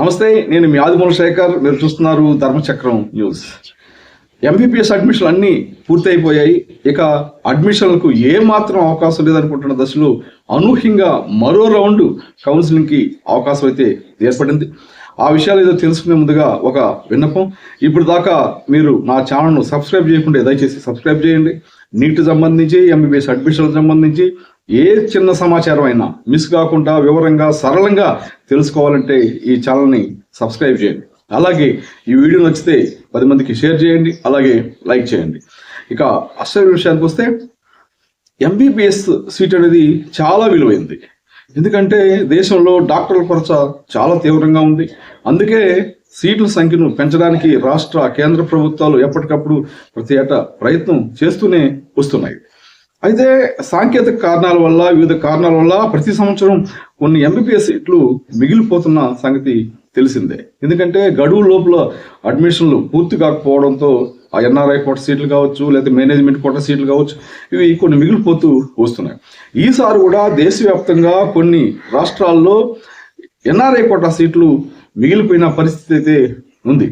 నమస్తే నేను మీ ఆదిమూల శేఖర్. మీరు చూస్తున్నారు ధర్మచక్రం న్యూస్. ఎంబీబీఎస్ అడ్మిషన్లు అన్నీ పూర్తయిపోయాయి. ఇక అడ్మిషన్లకు ఏమాత్రం అవకాశం లేదనుకుంటున్న దశలో అనూహ్యంగా మరో రౌండ్ కౌన్సిలింగ్కి అవకాశం అయితే ఏర్పడింది. ఆ విషయాలు ఏదో తెలుసుకునే ముందుగా ఒక విన్నపం. ఇప్పుడు దాకా మీరు నా ఛానల్ను సబ్స్క్రైబ్ చేయకుండా దయచేసి సబ్స్క్రైబ్ చేయండి. నీట్ సంబంధించి ఎంబీబీఎస్ అడ్మిషన్లకు సంబంధించి ఏ చిన్న సమాచారం అయినా మిస్ కాకుండా వివరంగా సరళంగా తెలుసుకోవాలంటే ఈ ఛానల్ని సబ్స్క్రైబ్ చేయండి. అలాగే ఈ వీడియో నచ్చితే పది మందికి షేర్ చేయండి అలాగే లైక్ చేయండి. ఇక అసలు విషయానికి వస్తే ఎంబీబీఎస్ సీట్ అనేది చాలా విలువైంది. ఎందుకంటే దేశంలో డాక్టర్ల కొరత చాలా తీవ్రంగా ఉంది. అందుకే సీట్ల సంఖ్యను పెంచడానికి రాష్ట్ర కేంద్ర ప్రభుత్వాలు ఎప్పటికప్పుడు ప్రతి ఏటా ప్రయత్నం చేస్తూనే వస్తున్నాయి. అయితే సాంకేతిక కారణాల వల్ల వివిధ కారణాల వల్ల ప్రతి సంవత్సరం కొన్ని ఎంబీబీఎస్ సీట్లు మిగిలిపోతున్న సంగతి తెలిసిందే. ఎందుకంటే గడువు లోపల అడ్మిషన్లు పూర్తి కాకపోవడంతో ఆ ఎన్ఆర్ఐ కోట సీట్లు కావచ్చు లేదా మేనేజ్మెంట్ కోట సీట్లు కావచ్చు ఇవి కొన్ని మిగిలిపోతూ వస్తున్నాయి. ఈసారి కూడా దేశవ్యాప్తంగా కొన్ని రాష్ట్రాల్లో ఎన్ఆర్ఐ కోట సీట్లు మిగిలిపోయిన పరిస్థితి అయితే ఉంది.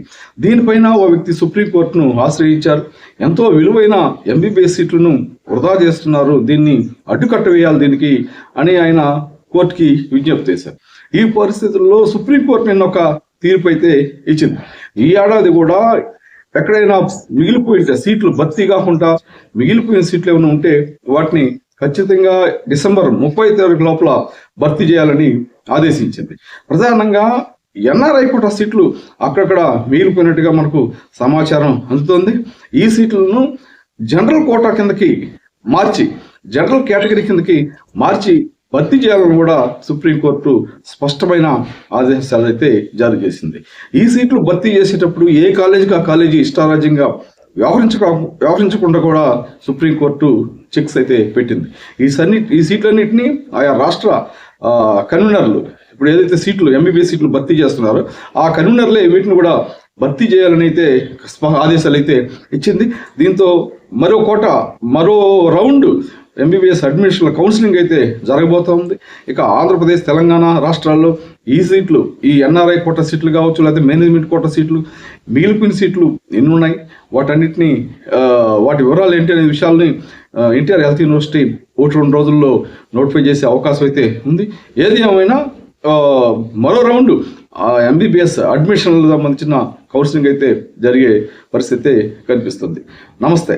దీనిపైన ఓ వ్యక్తి సుప్రీంకోర్టును ఆశ్రయించారు. ఎంతో విలువైన ఎంబీబీఎస్ సీట్లను వృధా చేస్తున్నారు. దీన్ని అడ్డుకట్ట వేయాలి దీనికి అని ఆయన కోర్టుకి విజ్ఞప్తి చేశారు. ఈ పరిస్థితుల్లో సుప్రీంకోర్టు నిన్న ఒక తీర్పు అయితే ఇచ్చింది. ఈ ఏడాది కూడా ఎక్కడైనా మిగిలిపోయిన సీట్లు భర్తీ కాకుండా మిగిలిపోయిన సీట్లు ఏమైనా ఉంటే వాటిని ఖచ్చితంగా డిసెంబర్ ముప్పై తారీఖు లోపల భర్తీ చేయాలని ఆదేశించింది. ప్రధానంగా ఎన్ఆర్ఐ కోటా సీట్లు అక్కడక్కడ మిగిలిపోయినట్టుగా మనకు సమాచారం అందుతోంది. ఈ సీట్లను జనరల్ కోటా కిందకి మార్చి జనరల్ కేటగిరీ కిందకి మార్చి భర్తీ చేయాలని కూడా సుప్రీంకోర్టు స్పష్టమైన ఆదేశాలు అయితే జారీ చేసింది. ఈ సీట్లు భర్తీ చేసేటప్పుడు ఏ కాలేజీకి ఆ కాలేజీ ఇష్టారాజ్యంగా వ్యవహరించక వ్యవహరించకుండా కూడా సుప్రీంకోర్టు చెక్స్ అయితే పెట్టింది. ఈ సన్ని ఈ సీట్లన్నింటినీ ఆయా రాష్ట్ర కన్వీనర్లు ఇప్పుడు ఏదైతే సీట్లు ఎంబీబీఎస్ సీట్లు భర్తీ చేస్తున్నారో ఆ కన్వీనర్లే వీటిని కూడా భర్తీ చేయాలని అయితే ఆదేశాలు అయితే ఇచ్చింది. దీంతో మరో కోట మరో రౌండ్ ఎంబీబీఎస్ అడ్మిషన్ల కౌన్సిలింగ్ అయితే జరగబోతోంది ఇక ఆంధ్రప్రదేశ్ తెలంగాణ రాష్ట్రాల్లో ఈ సీట్లు ఈ ఎన్ఆర్ఐ కోట సీట్లు కావచ్చు లేకపోతే మేనేజ్మెంట్ కోట సీట్లు మిగిలిపోయిన సీట్లు ఎన్ని ఉన్నాయి వాటన్నిటిని వాటి వివరాలు ఏంటి అనే విషయాల్ని ఎన్టీఆర్ హెల్త్ యూనివర్సిటీ ఒకటి రెండు రోజుల్లో నోటిఫై చేసే అవకాశం అయితే ఉంది. ఏది ఏమైనా మరో రౌండ్ ఎంబీబీఎస్ అడ్మిషన్లకు సంబంధించిన కౌన్సిలింగ్ అయితే జరిగే పరిస్థితి కనిపిస్తుంది. నమస్తే.